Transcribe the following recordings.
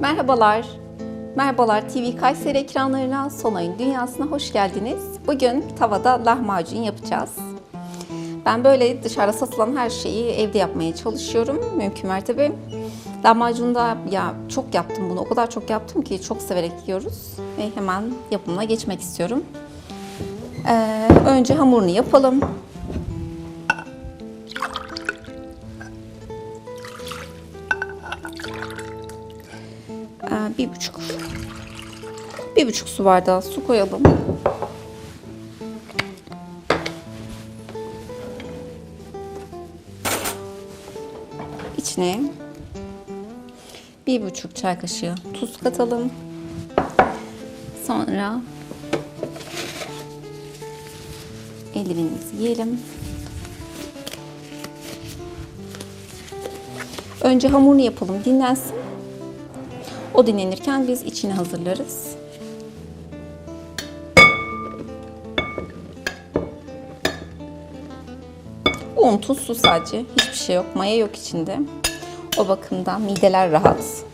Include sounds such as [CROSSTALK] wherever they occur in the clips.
Merhabalar. Merhabalar TV Kayseri ekranlarına, Sonay'ın dünyasına hoş geldiniz. Bugün tavada lahmacun yapacağız. Ben böyle dışarıda satılan her şeyi evde yapmaya çalışıyorum mümkün mertebe. Lahmacunda ya çok yaptım bunu, o kadar çok yaptım ki çok severek yiyoruz. Ve hemen yapımına geçmek istiyorum. Ee, önce hamurunu yapalım. Bir buçuk bir buçuk su bardağı su koyalım. İçine bir buçuk çay kaşığı tuz katalım. Sonra eldivenimizi yiyelim. Önce hamurunu yapalım, dinlensin. O dinlenirken biz içini hazırlarız. Un, tuz, su sadece. Hiçbir şey yok. Maya yok içinde. O bakımdan mideler rahat.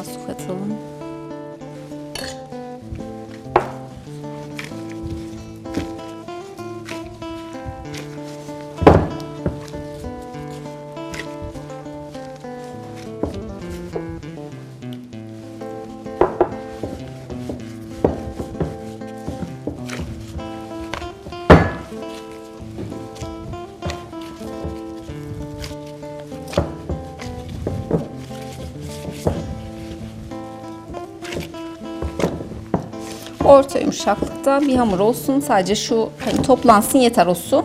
Az bir daha su katalım. Orta yumuşaklıkta bir hamur olsun. Sadece şu hani toplansın yeter o su.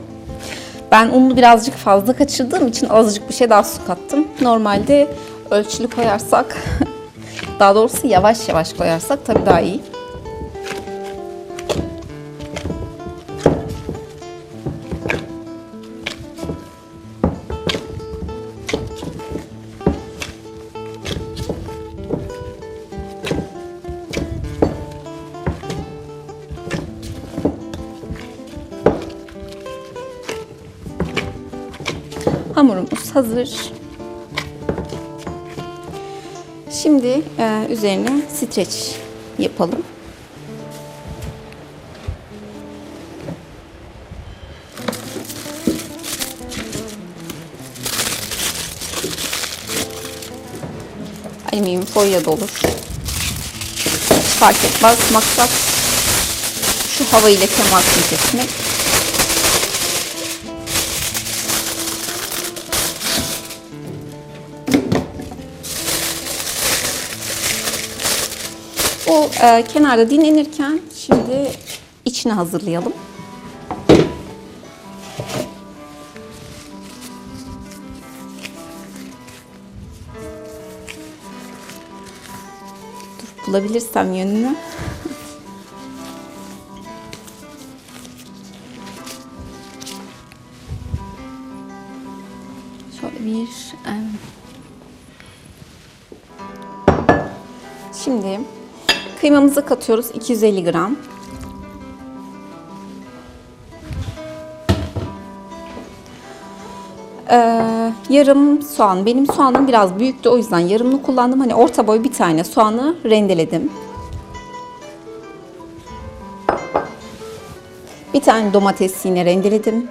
Ben unlu birazcık fazla kaçırdığım için azıcık bir şey daha su kattım. Normalde ölçülü koyarsak, [LAUGHS] daha doğrusu yavaş yavaş koyarsak tabii daha iyi. Hamurumuz hazır. Şimdi e, üzerine streç yapalım. Alüminyum folyo da olur. Fark etmez. Maksat şu hava ile temasını kesmek. E, kenarda dinlenirken şimdi içini hazırlayalım. Dur bulabilirsem yönünü. [LAUGHS] Bir Şimdi kıymamızı katıyoruz 250 gram. Ee, yarım soğan. Benim soğanım biraz büyüktü o yüzden yarımını kullandım. Hani orta boy bir tane soğanı rendeledim. Bir tane domates yine rendeledim.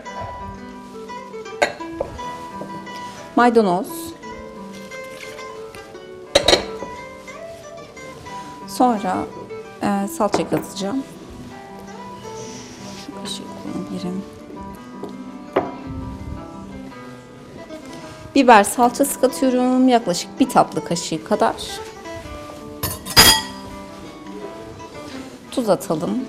Maydanoz. Sonra e, salça katacağım. Şu kaşığı kullanabilirim. Biber salçası katıyorum. Yaklaşık bir tatlı kaşığı kadar. Tuz atalım.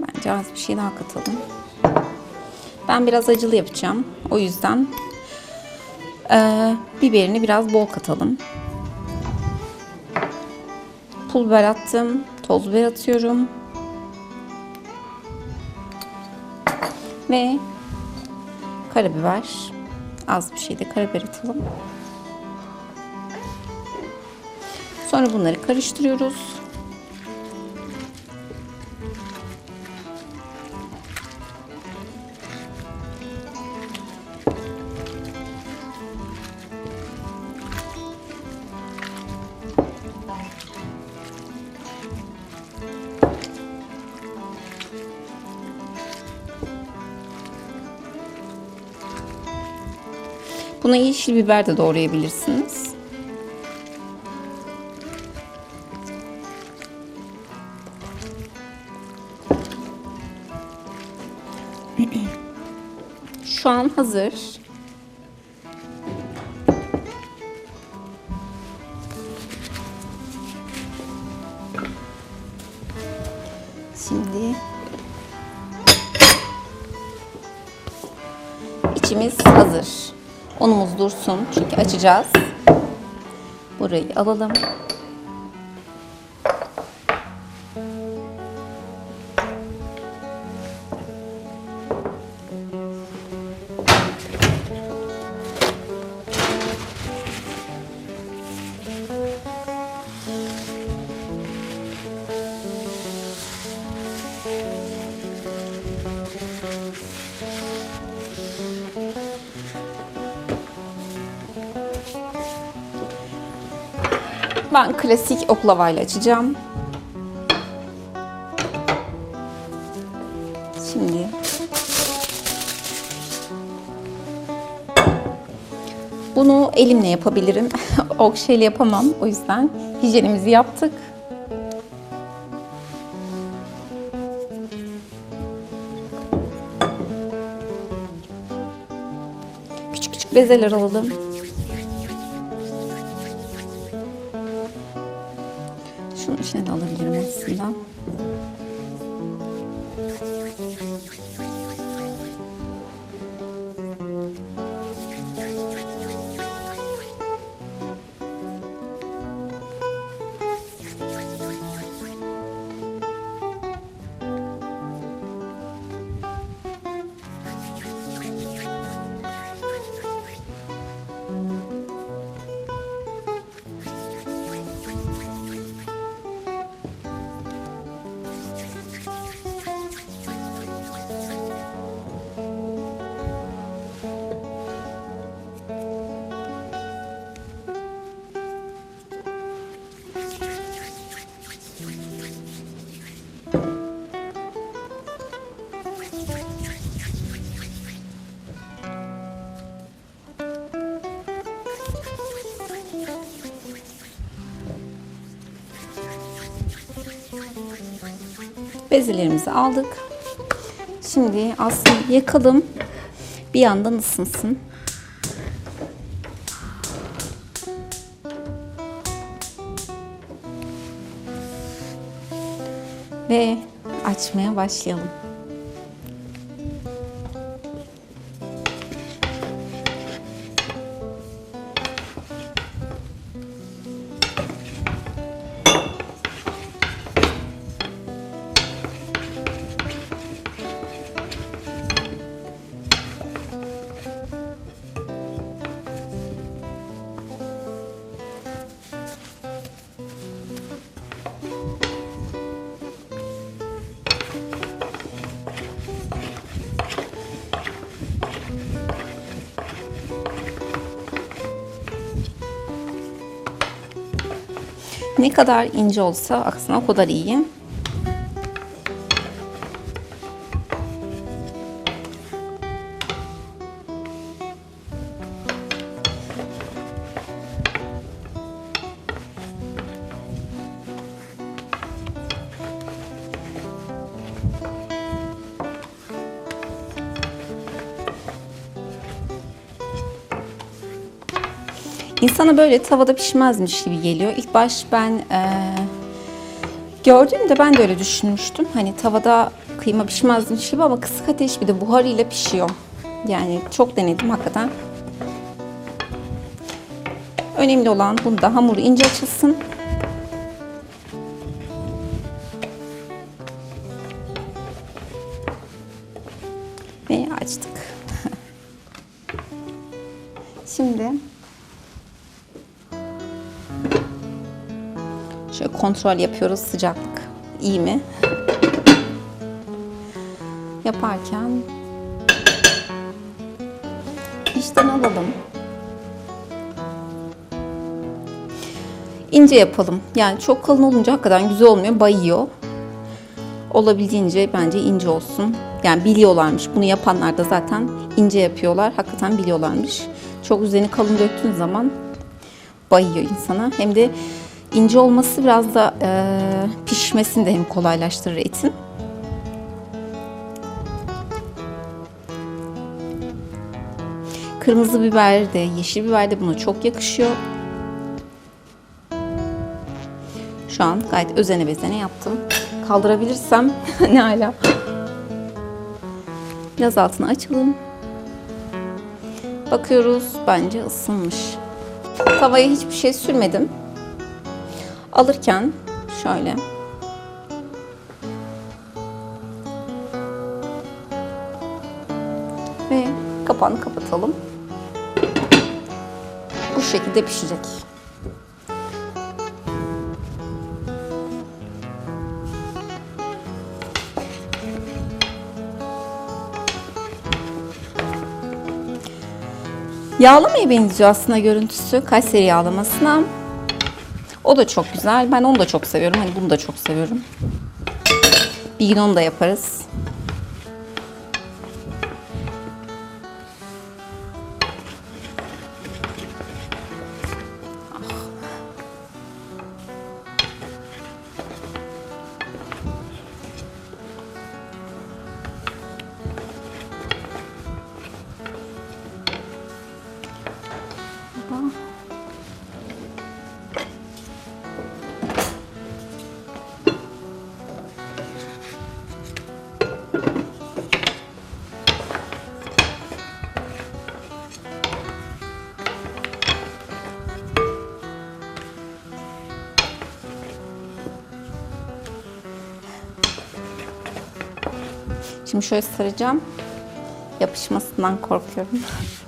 Bence az bir şey daha katalım. Ben biraz acılı yapacağım. O yüzden ee, biberini biraz bol katalım. Pul biber attım. Toz biber atıyorum. Ve karabiber Az bir şey de karabiber atalım. Sonra bunları karıştırıyoruz. Buna yeşil biber de doğrayabilirsiniz. Şu an hazır. Şimdi içimiz hazır. Unumuz dursun çünkü açacağız. Burayı alalım. Ben klasik oklavayla açacağım. Şimdi bunu elimle yapabilirim. [LAUGHS] ok şeyle yapamam. O yüzden hijyenimizi yaptık. Küçük küçük bezeler alalım. Bezelerimizi aldık. Şimdi aslında yakalım. Bir yandan ısınsın. Ve açmaya başlayalım. Ne kadar ince olsa aksine o kadar iyi. İnsana böyle tavada pişmezmiş gibi geliyor. İlk baş ben eee gördüğümde ben de öyle düşünmüştüm. Hani tavada kıyma pişmezmiş gibi ama kısık ateş bir de buharıyla pişiyor. Yani çok denedim hakikaten. Önemli olan bunda hamuru ince açılsın. Ve açtık. [LAUGHS] Şimdi şöyle kontrol yapıyoruz sıcaklık iyi mi? Yaparken işten alalım. İnce yapalım. Yani çok kalın olunca hakikaten güzel olmuyor, bayıyor. Olabildiğince bence ince olsun. Yani biliyorlarmış. Bunu yapanlar da zaten ince yapıyorlar. Hakikaten biliyorlarmış. Çok üzerine kalın döktüğün zaman bayıyor insana. Hem de ince olması biraz da e, pişmesini de hem kolaylaştırır etin. Kırmızı biber de, yeşil biber de buna çok yakışıyor. Şu an gayet özene bezene yaptım. Kaldırabilirsem [LAUGHS] ne hala. Biraz altını açalım. Bakıyoruz bence ısınmış. Tavaya hiçbir şey sürmedim. Alırken şöyle ve kapağını kapatalım. Bu şekilde pişecek. Yağlamaya benziyor aslında görüntüsü. Kayseri yağlamasına. O da çok güzel. Ben onu da çok seviyorum. Hani bunu da çok seviyorum. Bir gün onu da yaparız. Şimdi şöyle saracağım. Yapışmasından korkuyorum. [LAUGHS]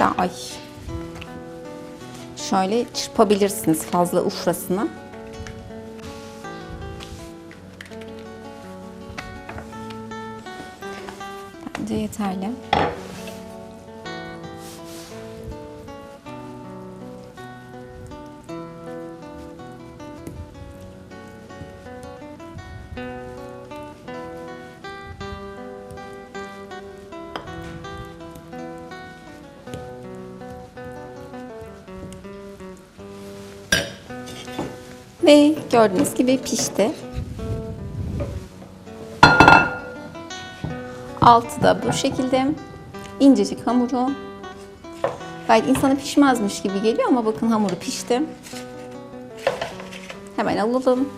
Hatta ay. Şöyle çırpabilirsiniz fazla ufrasına. Bence yeterli. Ve gördüğünüz gibi pişti. Altı da bu şekilde. incecik hamuru. Gayet insana pişmezmiş gibi geliyor ama bakın hamuru pişti. Hemen alalım.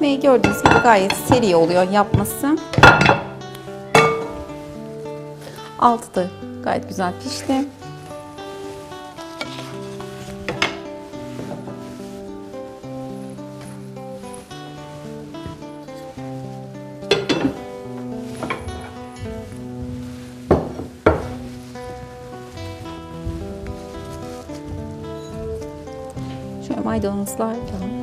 Ve gördüğünüz gibi gayet seri oluyor yapması. Altı da gayet güzel pişti. Şöyle maydanozlarla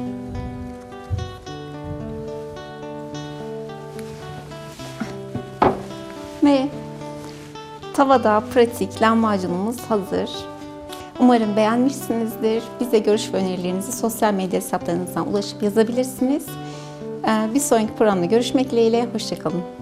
ve tavada pratik lahmacunumuz hazır. Umarım beğenmişsinizdir. Bize görüş ve önerilerinizi sosyal medya hesaplarınızdan ulaşıp yazabilirsiniz. Ee, Bir sonraki programda görüşmek dileğiyle. Hoşçakalın.